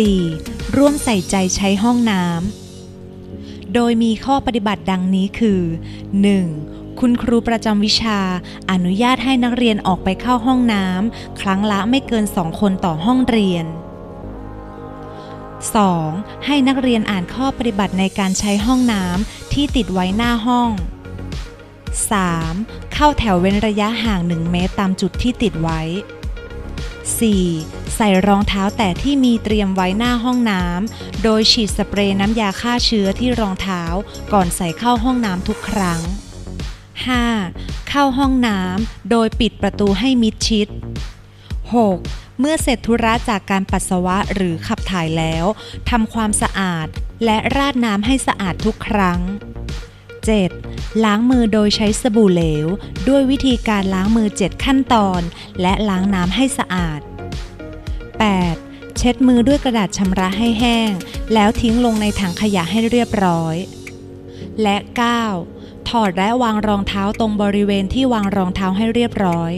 4. ร่วมใส่ใจใช้ห้องน้ำ โดยมีข้อปฏิบัติดังนี้คือ 1. คุณครูประจำวิชา อนุญาตให้นักเรียนออกไปเข้าห้องน้ำครั้งละไม่เกิน2คนต่อห้องเรียน 2. ให้นักเรียนอ่านข้อปฏิบัติในการใช้ห้องน้ำที่ติดไว้หน้าห้อง 3. เข้าแถวเว้นระยะห่าง 1 เมตรตามจุดที่ติดไว้ 4. ใส่รองเท้าแตะที่มีเตรียมไว้หน้าห้องน้ำ โดยฉีดสเปรย์น้ำยาฆ่าเชื้อที่รองเท้าก่อนใส่เข้าห้องน้ำทุกครั้ง 5. เข้าห้องน้ำโดยปิดประตูให้มิดชิด 6. เมื่อเสร็จธุระจากการปัสสาวะหรือขับถ่ายแล้วทำความสะอาดและราดน้ำให้สะอาดทุกครั้ง 7. ล้างมือโดยใช้สบู่เหลว ด้วยวิธีการล้างมือ 7 ขั้นตอน และล้างน้ำให้สะอาด 8. เช็ดมือด้วยกระดาษชำระให้แห้ง แล้วทิ้งลงในถังขยะให้เรียบร้อย และ 9. ถอดและวางรองเท้าตรงบริเวณที่วางรองเท้าให้เรียบร้อย